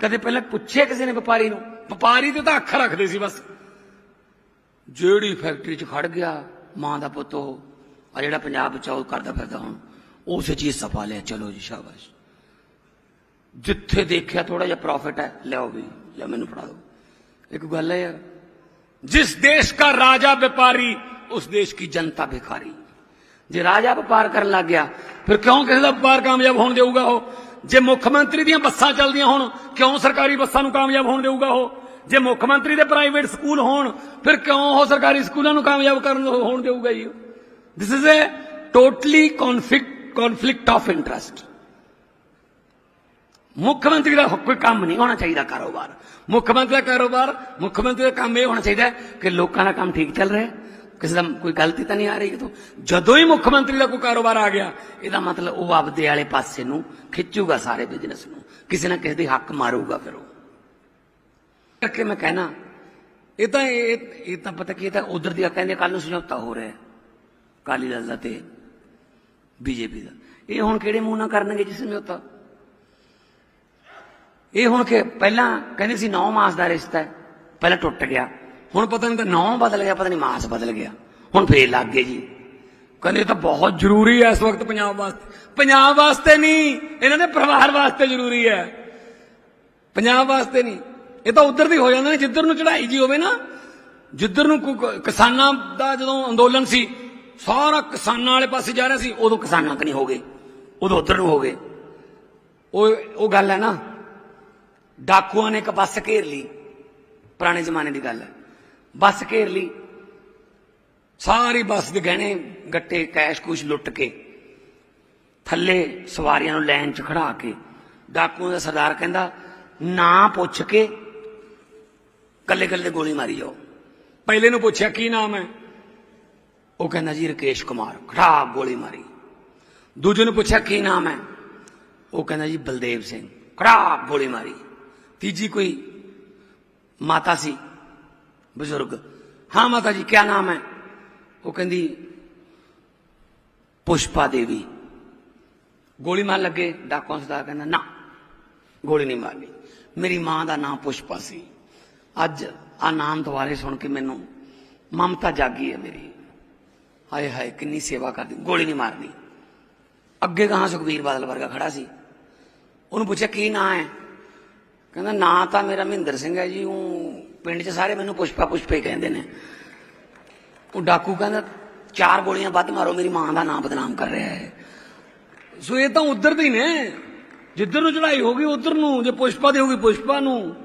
ਕਦੇ ਪਹਿਲਾਂ ਪੁੱਛਿਆ ਕਿਸੇ ਨੇ ਵਪਾਰੀ ਨੂੰ ਵਪਾਰੀ ਤੇ ਤਾਂ ਅੱਖ ਰੱਖਦੇ ਸੀ ਬਸ ਜਿਹੜੀ ਫੈਕਟਰੀ 'ਚ ਖੜ ਗਿਆ ਮਾਂ ਦਾ ਪੁੱਤ ਉਹ ਆ ਜਿਹੜਾ ਪੰਜਾਬ ਬਚਾਓ ਕਰਦਾ ਫਿਰਦਾ ਹੁਣ ਉਸੇ ਚੀਜ਼ ਸਫਾ ਲਿਆ ਚਲੋ ਜੀ ਸ਼ਾਬਾਸ਼ ਜਿੱਥੇ ਦੇਖਿਆ ਥੋੜਾ ਜਿਹਾ ਪ੍ਰੋਫਿਟ ਹੈ ਲਿਆਓ ਵੀ ਜਾਂ ਮੈਨੂੰ ਫੜਾ ਦਿਓ ਇੱਕ ਗੱਲ ਹੈ ਯਾਰ ਜਿਸ ਦੇਸ਼ ਦਾ ਰਾਜਾ ਵਪਾਰੀ ਉਸ ਦੇਸ਼ की जनता भिखारी ਜੇ ਰਾਜਾ ਵਪਾਰ ਕਰਨ ਲੱਗ ਗਿਆ ਫਿਰ ਕਿਉਂ ਕਿਸੇ ਦਾ ਵਪਾਰ ਕਾਮਯਾਬ ਹੋਣ ਦੇਊਗਾ ਉਹ ਜੇ ਮੁੱਖ ਮੰਤਰੀ ਦੀਆਂ ਬੱਸਾਂ ਚੱਲਦੀਆਂ ਹੋਣ, ਕਿਉਂ ਸਰਕਾਰੀ ਬੱਸਾਂ ਨੂੰ ਕਾਮਯਾਬ ਹੋਣ ਦੇਊਗਾ ਉਹ? ਜੇ ਮੁੱਖ ਮੰਤਰੀ ਦੇ ਪ੍ਰਾਈਵੇਟ ਸਕੂਲ ਹੋਣ, ਫਿਰ ਕਿਉਂ ਉਹ ਸਰਕਾਰੀ ਸਕੂਲਾਂ ਨੂੰ ਕਾਮਯਾਬ ਕਰਨ ਹੋਣ ਦੇਊਗਾ ਜੀ? This is a totally conflict conflict of interest ਮੁੱਖ ਮੰਤਰੀ ਦਾ ਕੋਈ ਕੰਮ ਨਹੀਂ ਹੋਣਾ ਚਾਹੀਦਾ ਕਾਰੋਬਾਰ। ਮੁੱਖ ਮੰਤਰੀ ਦਾ ਕਾਰੋਬਾਰ, ਮੁੱਖ ਮੰਤਰੀ ਦਾ ਕੰਮ ਇਹ ਹੋਣਾ ਚਾਹੀਦਾ ਕਿ ਲੋਕਾਂ ਦਾ ਕੰਮ ਠੀਕ ਚੱਲ ਰਿਹਾ ਹੈ। ਕਿਸੇ ਦਾ ਕੋਈ ਗਲਤੀ ਤਾਂ ਨਹੀਂ ਆ ਰਹੀ ਕਿਤੋਂ? ਜਦੋਂ ਹੀ ਮੁੱਖ ਮੰਤਰੀ ਦਾ ਕੋਈ ਕਾਰੋਬਾਰ ਆ ਗਿਆ, ਇਹਦਾ ਮਤਲਬ ਉਹ ਆਪਦੇ ਵਾਲੇ ਪਾਸੇ ਨੂੰ ਖਿੱਚੂਗਾ ਸਾਰੇ ਬਿਜ਼ਨਸ ਨੂੰ। ਕਿਸੇ ਨਾ ਕਿਸੇ ਦੇ ਹੱਕ ਮਾਰੂਗਾ ਫਿਰ ਉਹ। ਕਰਕੇ ਮੈਂ ਕਹਿਣਾ, ਇਹ ਤਾਂ ਇਹ ਤਾਂ ਪਤਾ ਕੀ ਇਹ ਤਾਂ ਉਧਰ ਦੀ ਕਹਿੰਦੇ ਕੱਲ ਨੂੰ ਸਮਝੌਤਾ ਹੋ ਰਿਹਾ ਹੈ ਕਾਲੀ ਦਲ ਦਾ ਤੇ ਬੀਜੇਪੀ ਦਾ। ਇਹ ਹੁਣ ਕਿਹੜੇ ਮੂੰਹ ਨਾਲ ਕਰਨਗੇ ਜੀ ਸਮਝੌਤਾ? ਇਹ ਹੁਣ ਕਿ ਪਹਿਲਾਂ ਕਹਿੰਦੇ ਸੀ 9 ਮਾਸ ਦਾ ਰਿਸ਼ਤਾ ਪਹਿਲਾਂ ਟੁੱਟ ਗਿਆ। ਹੁਣ ਪਤਾ ਨਹੀਂ ਤਾਂ 9 ਬਦਲ ਗਿਆ, ਪਤਾ ਨਹੀਂ ਮਾਸ ਬਦਲ ਗਿਆ। ਹੁਣ ਫੇਰ ਲੱਗ ਗਏ ਜੀ। ਕਹਿੰਦੇ ਇਹ ਤਾਂ ਬਹੁਤ ਜ਼ਰੂਰੀ ਹੈ ਇਸ ਵਕਤ ਪੰਜਾਬ ਵਾਸਤੇ। ਪੰਜਾਬ ਵਾਸਤੇ ਨਹੀਂ, ਇਹਨਾਂ ਦੇ ਪਰਿਵਾਰ ਵਾਸਤੇ ਜ਼ਰੂਰੀ ਹੈ। ਪੰਜਾਬ ਵਾਸਤੇ ਨਹੀਂ। ਇਹ ਤਾਂ ਉਧਰ ਦੀ ਹੋ ਜਾਂਦਾ ਨੇ, ਜਿੱਧਰ ਨੂੰ ਚੜਾਈ ਜੀ ਹੋਵੇ ਨਾ, ਜਿੱਧਰ ਨੂੰ ਕਿਸਾਨਾਂ ਦਾ ਜਦੋਂ ਅੰਦੋਲਨ ਸੀ, ਸਾਰਾ ਕਿਸਾਨਾਂ ਵਾਲੇ ਪਾਸੇ ਜਾ ਰਿਹਾ ਸੀ, ਉਦੋਂ ਕਿਸਾਨਾਂ ਕਨੀ ਹੋ ਗਏ। ਉਦੋਂ ਉਧਰ ਨੂੰ ਹੋ ਗਏ। ਉਹ ਉਹ ਗੱਲ ਹੈ ਨਾ, ਡਾਕੂਆਂ ਨੇ ਇੱਕ ਬੱਸ ਘੇਰ ਲਈ, ਪੁਰਾਣੇ ਜ਼ਮਾਨੇ ਦੀ ਗੱਲ ਹੈ। ਬੱਸ ਘੇਰ ਲਈ। ਸਾਰੀ ਬੱਸ ਦੇ ਗਹਿਣੇ, ਗੱਟੇ, ਕੈਸ਼ ਕੁਛ ਲੁੱਟ ਕੇ ਥੱਲੇ ਸਵਾਰੀਆਂ ਨੂੰ ਲਾਈਨ 'ਚ ਖੜਾ ਕੇ ਡਾਕੂਆਂ ਦਾ ਸਰਦਾਰ ਕਹਿੰਦਾ, ਨਾ ਪੁੱਛ ਕੇ ਕੱਲੇ ਕੱਲੇ ਗੋਲੀ ਮਾਰੀ ਜਾਓ। ਪਹਿਲੇ ਨੂੰ ਪੁੱਛਿਆ, ਕੀ ਨਾਮ ਹੈ? ਉਹ ਕਹਿੰਦਾ ਜੀ, ਰਕੇਸ਼ ਕੁਮਾਰ। ਖੜਾ ਗੋਲੀ ਮਾਰੀ। ਦੂਜੇ ਨੂੰ ਪੁੱਛਿਆ, ਕੀ ਨਾਮ ਹੈ? ਉਹ ਕਹਿੰਦਾ ਜੀ, ਬਲਦੇਵ ਸਿੰਘ। ਖੜਾ ਗੋਲੀ ਮਾਰੀ। ਤੀਜੀ ਕੋਈ ਮਾਤਾ ਸੀ। ਬਜ਼ੁਰਗ। ਹਾਂ ਮਾਤਾ ਜੀ ਕੀ ਨਾਮ ਹੈ? ਉਹ ਕਹਿੰਦੀ, ਪੁਸ਼ਪਾ ਦੇਵੀ। ਗੋਲੀ ਮਾਰ ਲੱਗੇ, ਡਾਕੂਆਂ ਸਦਾ ਕਹਿੰਦਾ, ਨਾ, ਗੋਲੀ ਨਹੀਂ ਮਾਰਨੀ। ਮੇਰੀ ਮਾਂ ਦਾ ਨਾਮ ਪੁਸ਼ਪਾ ਸੀ। ਅੱਜ ਆ ਨਾਮ ਦੁਆਰੇ ਸੁਣ ਕੇ ਮੈਨੂੰ ਮਮਤਾ ਜਾਗੀ ਹੈ ਮੇਰੀ। ਹਾਏ ਹਾਏ, ਕਿੰਨੀ ਸੇਵਾ ਕਰਦੀ, ਗੋਲੀ ਨਹੀਂ ਮਾਰਨੀ। ਅੱਗੇ ਕਹਾਂ ਸੁਖਬੀਰ ਬਾਦਲ ਵਰਗਾ ਖੜਾ ਸੀ। ਉਹਨੂੰ ਪੁੱਛਿਆ, ਕੀ ਨਾਂ ਹੈ? ਕਹਿੰਦਾ, ਨਾਂ ਤਾਂ ਮੇਰਾ ਮਹਿੰਦਰ ਸਿੰਘ ਹੈ ਜੀ ਉਹ ਪਿੰਡ 'ਚ ਸਾਰੇ ਮੈਨੂੰ ਪੁਸ਼ਪਾ ਪੁਸ਼ਪੇ ਕਹਿੰਦੇ ਨੇ। ਉਹ ਡਾਕੂ ਕਹਿੰਦਾ, ਚਾਰ ਗੋਲੀਆਂ ਵੱਧ ਮਾਰੋ, ਮੇਰੀ ਮਾਂ ਦਾ ਨਾਮ ਬਦਨਾਮ ਕਰ ਰਿਹਾ ਹੈ। ਸੋ ਇਹ ਤਾਂ ਉਧਰ ਦੇ ਹੀ ਨੇ। ਜਿੱਧਰ ਨੂੰ ਚੜਾਈ ਹੋਗੀ ਉਧਰ ਨੂੰ। ਜੇ ਪੁਸ਼ਪਾ ਦੀ ਹੋਗੀ ਪੁਸ਼ਪਾ ਨੂੰ।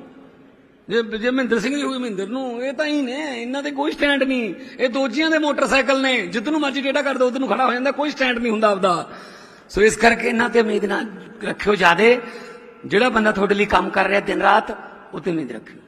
ਜੇ ਜੇ ਮਹਿੰਦਰ ਸਿੰਘ ਦੀ ਹੋਗੀ ਮਹਿੰਦਰ ਨੂੰ। ਇਹ ਤਾਂ ਹੀ ਨੇ। ਇਹਨਾਂ ਦੇ ਕੋਈ ਸਟੈਂਡ ਨਹੀਂ। ਇਹ ਦੋਜੀਆਂ ਦੇ ਮੋਟਰਸਾਈਕਲ ਨੇ। ਜਿੱਧਰ ਨੂੰ ਮਰਜ਼ੀ ਟੇਢਾ ਕਰ ਦੋ, ਉਧਰ ਨੂੰ ਖੜਾ ਹੋ ਜਾਂਦਾ। ਕੋਈ ਸਟੈਂਡ ਨਹੀਂ ਹੁੰਦਾ ਆਪਦਾ। ਸੋ ਇਸ ਕਰਕੇ ਇਹਨਾਂ ਤੇ ਉਮੀਦ ਨਾ ਰੱਖਿਓ ਜਿਆਦੇ। ਜਿਹੜਾ ਬੰਦਾ ਤੁਹਾਡੇ ਲਈ ਕੰਮ ਕਰ ਰਿਹਾ ਦਿਨ ਰਾਤ, ਉਹ ਤੇ ਉਮੀਦ ਰੱਖਿਓ।